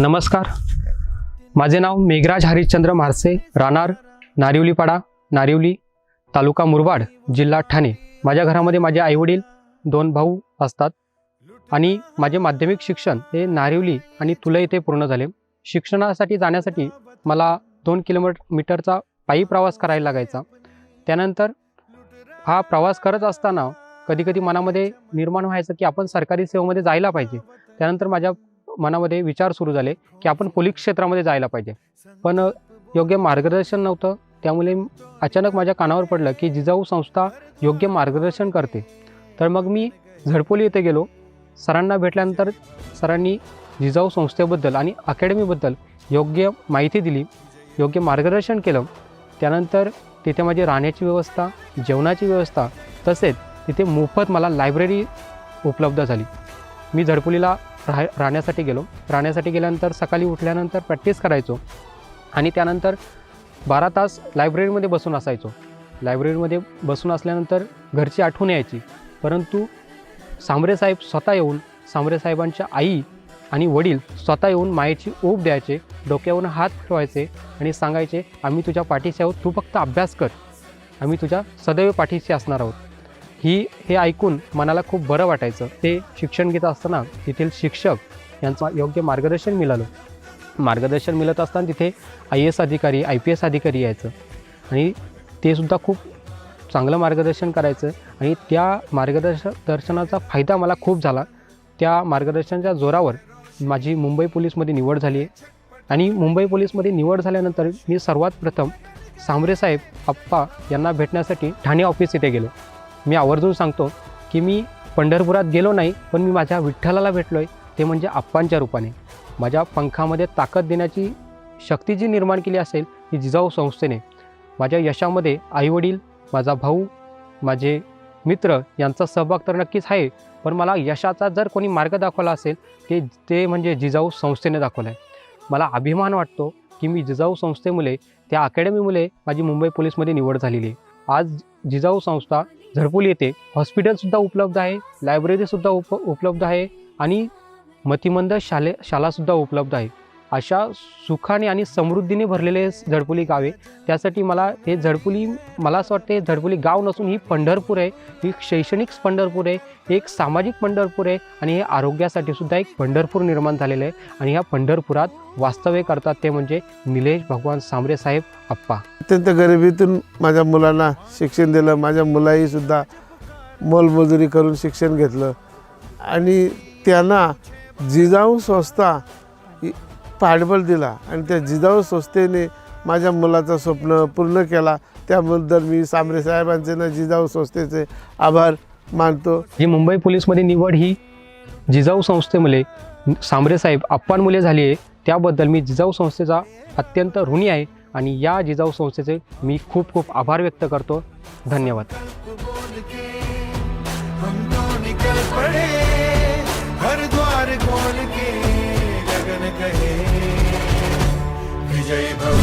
नमस्कार. माझे नाव मेघराज हरिश्चंद्र म्हारसे राहणार नारिवलीपाडा नारिवली तालुका मुरबाड जिल्हा ठाणे. माझ्या घरामध्ये माझे आईवडील दोन भाऊ असतात आणि माझे माध्यमिक शिक्षण हे नारिवली आणि तुला येथे पूर्ण झाले. शिक्षणासाठी जाण्यासाठी मला दोन किलोमीटर मीटरचा पायी प्रवास करायला लागायचा. त्यानंतर हा प्रवास करत असताना कधीकधी मनामध्ये निर्माण व्हायचं की आपण सरकारी सेवेमध्ये जायला पाहिजे. त्यानंतर माझ्या मनामध्ये विचार सुरू झाले की आपण पोलीस क्षेत्रामध्ये जायला पाहिजे. पण योग्य मार्गदर्शन नव्हतं. त्यामुळे अचानक माझ्या कानावर पडलं की जिजाऊ संस्था योग्य मार्गदर्शन करते. तर मग मी झडपोली येथे गेलो. सरांना भेटल्यानंतर सरांनी जिजाऊ संस्थेबद्दल आणि अकॅडमीबद्दल योग्य माहिती दिली योग्य मार्गदर्शन केलं. त्यानंतर तिथे माझी राहण्याची व्यवस्था जेवणाची व्यवस्था तसेच तिथे मोफत मला लायब्ररी उपलब्ध झाली. मी झडपोलीला राह राहण्यासाठी गेलो. राहण्यासाठी गेल्यानंतर सकाळी उठल्यानंतर प्रॅक्टिस करायचो. आणि त्यानंतर बारा तास लायब्ररीमध्ये बसून असायचो. लायब्ररीमध्ये बसून असल्यानंतर घरची आठवण यायची. परंतु सांबरे साहेब स्वतः येऊन सांबरे साहेबांच्या आई आणि वडील स्वतः येऊन मायेची ओप द्यायचे डोक्यावरून हात ठेवायचे आणि सांगायचे आम्ही तुझ्या पाठीशी आहोत तू फक्त अभ्यास कर. आम्ही तुझ्या सदैव पाठीशी असणार आहोत. ही हे ऐकून मनाला खूप बरं वाटायचं. ते शिक्षण घेत असताना तेथील शिक्षक यांचं योग्य मार्गदर्शन मिळालं. मार्गदर्शन मिळत असताना तिथे आय एस अधिकारी आय पी एस अधिकारी यायचं. आणि ते सुद्धा खूप चांगलं मार्गदर्शन करायचं. आणि त्या मार्गदर्श दर्शनाचा फायदा मला खूप झाला. त्या मार्गदर्शनाच्या जोरावर माझी मुंबई पोलीसमध्ये निवड झाली. आहे आणि मुंबई पोलीसमध्ये निवड झाल्यानंतर मी सर्वात प्रथम सांबरे साहेब आप्पा यांना भेटण्यासाठी ठाणे ऑफिस इथे गेलो. मी आवर्जून सांगतो की मी पंढरपुरात गेलो नाही पण मी माझ्या विठ्ठलाला भेटलो आहे ते म्हणजे आप्पांच्या रूपाने. माझ्या पंखामध्ये ताकद देण्याची शक्ती जी निर्माण केली असेल ती जिजाऊ संस्थेने. माझ्या यशामध्ये आईवडील माझा भाऊ माझे मित्र यांचा सहभाग तर नक्कीच आहे पण मला यशाचा जर कोणी मार्ग दाखवला असेल ते ते म्हणजे जिजाऊ संस्थेने दाखवला आहे मला अभिमान वाटतो की मी जिजाऊ संस्थेमुळे त्या अकॅडमीमुळे माझी मुंबई पोलीसमध्ये निवड झालेली आहे. आज जिजाऊ संस्था झरपूल येथे हॉस्पिटलसुद्धा उपलब्ध आहे लायब्ररीसुद्धा उप उपलब्ध आहे आणि मतिमंद शाले शालासुद्धा उपलब्ध आहे. अशा सुखाने आणि समृद्धीने भरलेले झडपुली गाव आहे. त्यासाठी मला हे झडपुली मला असं वाटते झडपुली गाव नसून ही पंढरपूर आहे. ही शैक्षणिक पंढरपूर आहे एक सामाजिक पंढरपूर आहे आणि हे आरोग्यासाठी सुद्धा एक पंढरपूर निर्माण झालेलं आहे. आणि ह्या पंढरपुरात वास्तव्य करतात ते म्हणजे निलेश भगवान सांबरे साहेब आप्पा. अत्यंत गरिबीतून माझ्या मुलांना शिक्षण दिलं. माझ्या मुलाही सुद्धा मोलमजुरी करून शिक्षण घेतलं. आणि त्यांना जिजाऊ संस्था पाठबळ दिला आणि त्या जिजाऊ संस्थेने माझ्या मुलाचं स्वप्न पूर्ण केला. त्याबद्दल मी सांबरे साहेबांचे ना जिजाऊ संस्थेचे आभार मानतो. ही मुंबई पोलीसमध्ये निवड ही जिजाऊ संस्थेमुळे सांबरे साहेब आप्पांमुळे झाली आहे. त्याबद्दल मी जिजाऊ संस्थेचा अत्यंत ऋणी आहे आणि या जिजाऊ संस्थेचे मी खूप खूप आभार व्यक्त करतो. धन्यवाद. हर द्वार के विजय भव